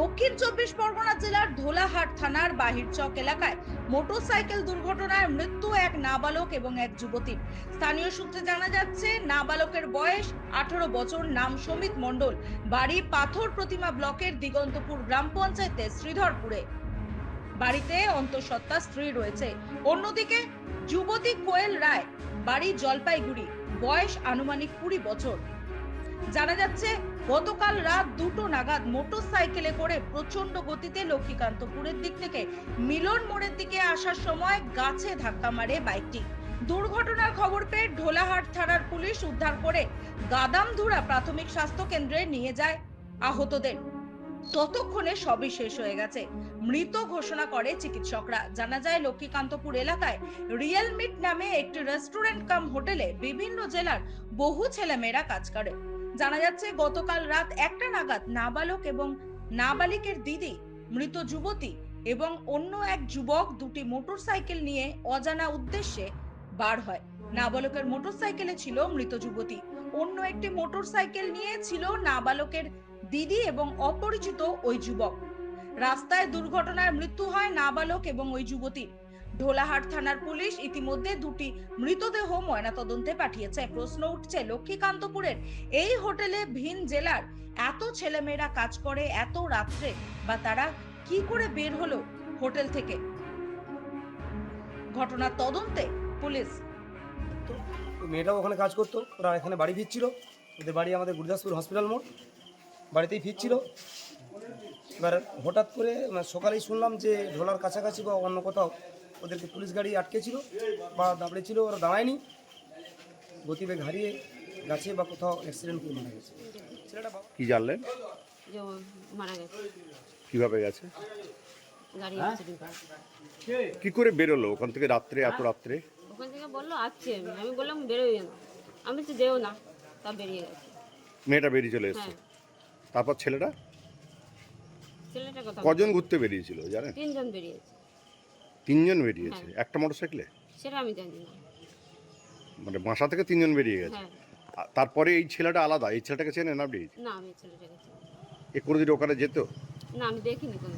দক্ষিণ চব্বিশ পরগনা জেলার ধোলাহাট থানার বাহিরচক এলাকায় মোটরসাইকেল দুর্ঘটনায় মৃত্যু এক নাবালক এবং এক যুবতীর স্থানীয় সূত্রে জানা যাচ্ছে, নাবালকের বয়স আঠারো বছর, নাম সমিত মণ্ডল। বাড়ি পাথর প্রতিমা ব্লকের দিগন্তপুর গ্রাম পঞ্চায়েতের শ্রীধরপুরে। বাড়িতে অন্তঃসত্ত্বা স্ত্রী রয়েছে। অন্যদিকে যুবতী কোয়েল রায়, বাড়ি জলপাইগুড়ি। বয়স আনুমানিক কুড়ি বছর। জানা যাচ্ছে, গতকাল রাত দুটো নাগাদ মোটর সাইকেলে করে প্রচণ্ড গতিতে লক্ষ্মীকান্তপুরের দিক থেকে মিলন মোড়ের দিকে আসার সময় গাছে ধাক্কা মারে বাইকটি। দুর্ঘটনার খবর পেয়ে ঢোলাহাট থানার পুলিশ উদ্ধার করে গাদামধুরা প্রাথমিক স্বাস্থ্য কেন্দ্রে নিয়ে যায় আহতদের। ততক্ষণে সবই শেষ হয়ে গেছে। মৃত ঘোষণা করে চিকিৎসকরা। জানা যায়, লক্ষ্মীকান্তপুর এলাকায় রিয়েল মিট নামে একটি রেস্টুরেন্ট কাম হোটেলে বিভিন্ন জেলার বহু ছেলেমেয়েরা কাজ করে। জানা যাচ্ছে, গতকাল রাত একটা নাগাদ নাবালক এবং নাবালিকের দিদি, মৃত যুবতী এবং অন্য এক যুবক দুটি মোটরসাইকেল নিয়ে অজানা উদ্দেশ্যে বার হয়। নাবালকের মোটরসাইকেলে ছিল মৃত যুবতী। অন্য একটি মোটরসাইকেল নিয়ে ছিল নাবালকের দিদি এবং অপরিচিত ওই যুবক। রাস্তায় দুর্ঘটনায় মৃত্যু হয় নাবালক এবং ওই যুবতীর ঢোলাহাট থানার পুলিশ ইতিমধ্যে দুটি মৃতদেহ ময়নাতদন্তে পাঠিয়েছে। প্রশ্ন উঠছে, লক্ষ্মীকান্তপুরের এই হোটেলে ভিন জেলার এত ছেলেমেয়েরা কাজ করে, এত রাত্রে, বা তারা কি করে বের হলো হোটেল থেকে? ঘটনার তদন্তে পুলিশ। মেয়েটাও ওখানে কাজ করতো, ওরা এখানে বাড়ি ফিরছিল, ওদের বাড়ি আমাদের গুরদাসপুর হসপিটাল মোড়, বাড়িতেই ফিরছিল। এবার হঠাৎ করে মানে সকালেই শুনলাম যে ঢোলার কাছাকাছি বা অন্য কোথাও ওদেরকে পুলিশ গাড়ি আটকেছিল বা দাঁড়িয়েছিল ওরা দাঁড়ায়নি। গতিবেগ হারিয়ে গাছে বা কোথাও অ্যাক্সিডেন্ট করে মারা গেছে। ছেলেটা বাবা? কি জানলেন? যে ও মারা গেছে। কীভাবে গেছে? গাড়ি করে কি? করে বেরোলো? ওখান থেকে রাত্রে এত রাত্রে? ওখান থেকে বলল আসছে আমি। বললাম বেরোই না। আমি তো যেও না। তা বেরিয়ে গেছে। মেয়েটা বেরিয়ে চলে এসছে। হ্যাঁ। তারপর ছেলেটা? ছেলেটার কথা কজন ঘুরতে বেরিয়েছিল জানেন? তিনজন বেরিয়েছে। তিনজন বেরিয়েছে? হ্যাঁ। একটা মোটরসাইকেলে? সেটা আমি জানি না। মানে বাসা থেকে তিনজন বেরিয়ে গেছে? হ্যাঁ। তারপরে এই ছেলেটা আলাদা? এই ছেলেটাকে চেনেন আপনি? না আমি ছেলেটাকে চিনি না। এ কোনোদিন ওখানে যেত? না আমি দেখিনি কোনো